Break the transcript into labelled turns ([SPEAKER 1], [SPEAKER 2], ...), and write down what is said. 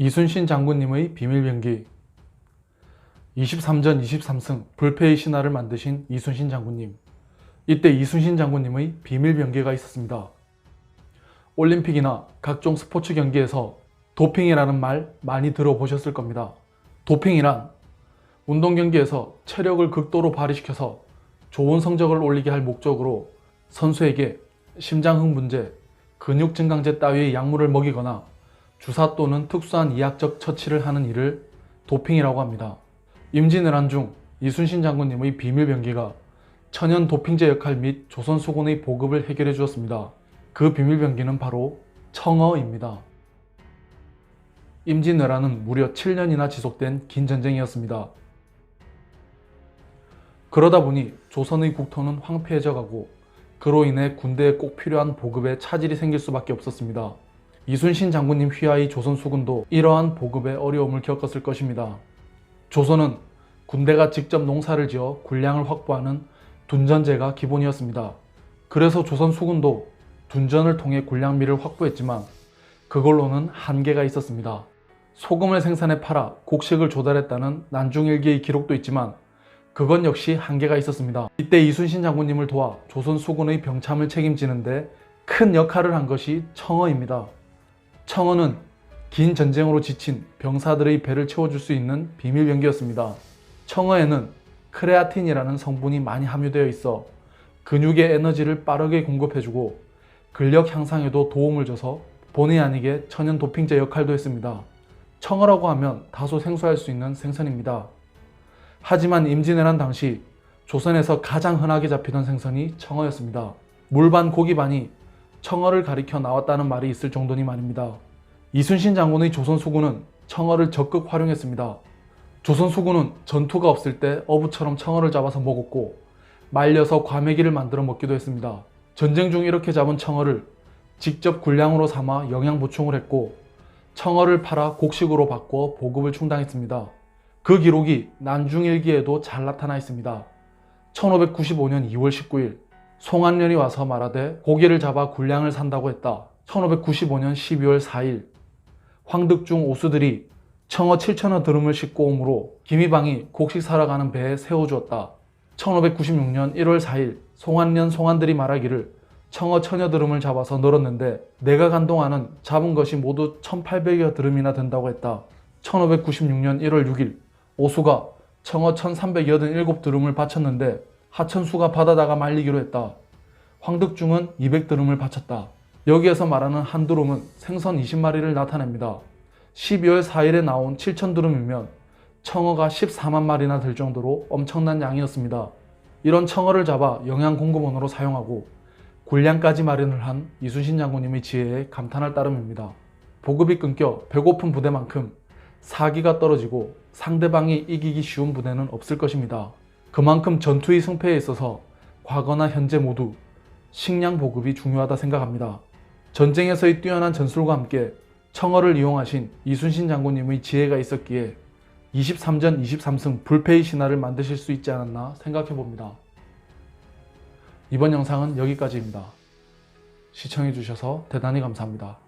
[SPEAKER 1] 이순신 장군님의 비밀병기 23전 23승 불패의 신화를 만드신 이순신 장군님 이때 이순신 장군님의 비밀병기가 있었습니다. 올림픽이나 각종 스포츠 경기에서 도핑이라는 말 많이 들어보셨을 겁니다. 도핑이란 운동 경기에서 체력을 극도로 발휘시켜서 좋은 성적을 올리게 할 목적으로 선수에게 심장흥 문제, 근육 증강제 따위의 약물을 먹이거나 주사 또는 특수한 이학적 처치를 하는 일을 도핑이라고 합니다. 임진왜란 중 이순신 장군님의 비밀병기가 천연 도핑제 역할 및 조선 수군의 보급을 해결해 주었습니다. 그 비밀병기는 바로 청어입니다. 임진왜란은 무려 7년이나 지속된 긴 전쟁이었습니다. 그러다 보니 조선의 국토는 황폐해져 가고 그로 인해 군대에 꼭 필요한 보급에 차질이 생길 수밖에 없었습니다. 이순신 장군님 휘하의 조선 수군도 이러한 보급에 어려움을 겪었을 것입니다. 조선은 군대가 직접 농사를 지어 군량을 확보하는 둔전제가 기본이었습니다. 그래서 조선 수군도 둔전을 통해 군량미를 확보했지만 그걸로는 한계가 있었습니다. 소금을 생산해 팔아 곡식을 조달했다는 난중일기의 기록도 있지만 그건 역시 한계가 있었습니다. 이때 이순신 장군님을 도와 조선 수군의 병참을 책임지는데 큰 역할을 한 것이 청어입니다. 청어는 긴 전쟁으로 지친 병사들의 배를 채워줄 수 있는 비밀 병기였습니다. 청어에는 크레아틴이라는 성분이 많이 함유되어 있어 근육의 에너지를 빠르게 공급해주고 근력 향상에도 도움을 줘서 본의 아니게 천연 도핑제 역할도 했습니다. 청어라고 하면 다소 생소할 수 있는 생선입니다. 하지만 임진왜란 당시 조선에서 가장 흔하게 잡히던 생선이 청어였습니다. 물반 고기반이 청어를 가리켜 나왔다는 말이 있을 정도니 말입니다. 이순신 장군의 조선 수군은 청어를 적극 활용했습니다. 조선 수군은 전투가 없을 때 어부처럼 청어를 잡아서 먹었고 말려서 과메기를 만들어 먹기도 했습니다. 전쟁 중 이렇게 잡은 청어를 직접 군량으로 삼아 영양 보충을 했고 청어를 팔아 곡식으로 바꿔 보급을 충당했습니다. 그 기록이 난중일기에도 잘 나타나 있습니다. 1595년 2월 19일 송한련이 와서 말하되 고기를 잡아 군량을 산다고 했다. 1595년 12월 4일 황득중 오수들이 청어 7천여 드름을 싣고 오므로 김희방이 곡식 사러 가는 배에 세워주었다. 1596년 1월 4일 송한련 송한들이 말하기를 청어 천여 드름을 잡아서 널었는데 내가 간 동안은 잡은 것이 모두 1800여 드름이나 된다고 했다. 1596년 1월 6일 오수가 청어 1387 드름을 바쳤는데 하천수가 받아다가 말리기로 했다. 황득중은 200드름을 바쳤다. 여기에서 말하는 한 드름은 생선 20마리를 나타냅니다. 12월 4일에 나온 7,000드름이면 청어가 14만 마리나 될 정도로 엄청난 양이었습니다. 이런 청어를 잡아 영양 공급원으로 사용하고 군량까지 마련을 한 이순신 장군님의 지혜에 감탄할 따름입니다. 보급이 끊겨 배고픈 부대만큼 사기가 떨어지고 상대방이 이기기 쉬운 부대는 없을 것입니다. 그만큼 전투의 승패에 있어서 과거나 현재 모두 식량 보급이 중요하다 생각합니다. 전쟁에서의 뛰어난 전술과 함께 청어를 이용하신 이순신 장군님의 지혜가 있었기에 23전 23승 불패의 신화를 만드실 수 있지 않았나 생각해 봅니다. 이번 영상은 여기까지입니다. 시청해 주셔서 대단히 감사합니다.